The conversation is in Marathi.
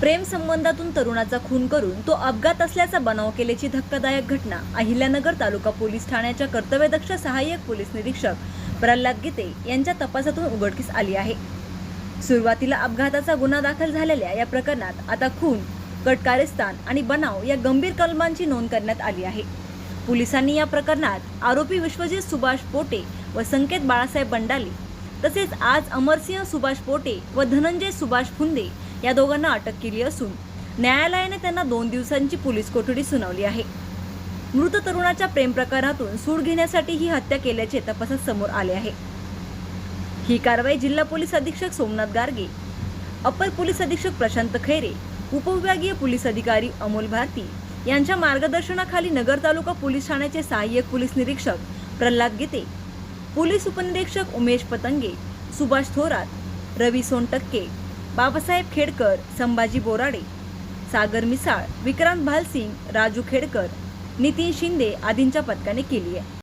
प्रेम संबंधातून तरुणाचा खून करून तो अपघात असल्याचा बनाव केल्याची धक्कादायक घटना अहिल्यानगर तालुका पोलीस ठाण्याच्या कर्तव्यदक्ष सहाय्यक पोलीस निरीक्षक प्रल्हाद गीते यांच्या तपासातून उघडकीस आली आहे. सुरुवातीला अपघाताचा गुन्हा दाखल झालेल्या या प्रकरणात आता खून कटकारस्थान आणि बनाव या गंभीर कलमांची नोंद करण्यात आली आहे. पोलिसांनी या प्रकरणात आरोपी विश्वजित सुभाष पोटे व संकेत बाळासाहेब बंडाले तसेच आज अमरसिंह सुभाष पोटे व धनंजय सुभाष फुंदे या दोघांना अटक केली असून न्यायालयाने त्यांना दोन दिवसांची पोलीस कोठडी सुनावली आहे. मृत तरुणाच्या प्रेम प्रकारातून सूड घेण्यासाठी ही हत्या केल्याचे तपासात समोर आले आहे. ही कारवाई जिल्हा पोलीस अधीक्षक सोमनाथ गार्गे अपर पोलीस अधीक्षक प्रशांत खैरे उपविभागीय पोलीस अधिकारी अमोल भारती यांच्या मार्गदर्शनाखाली नगर तालुका पोलीस ठाण्याचे सहाय्यक पोलीस निरीक्षक प्रल्हाद गीते पोलीस उपनिरीक्षक उमेश पतंगे सुभाष थोरात रवी सोनटक्के बाबासाहेब खेडकर संभाजी बोराडे सागर मिसाळ विक्रांत भालसिंग राजू खेडकर नितीन शिंदे आदींच्या पथकाने केली आहे.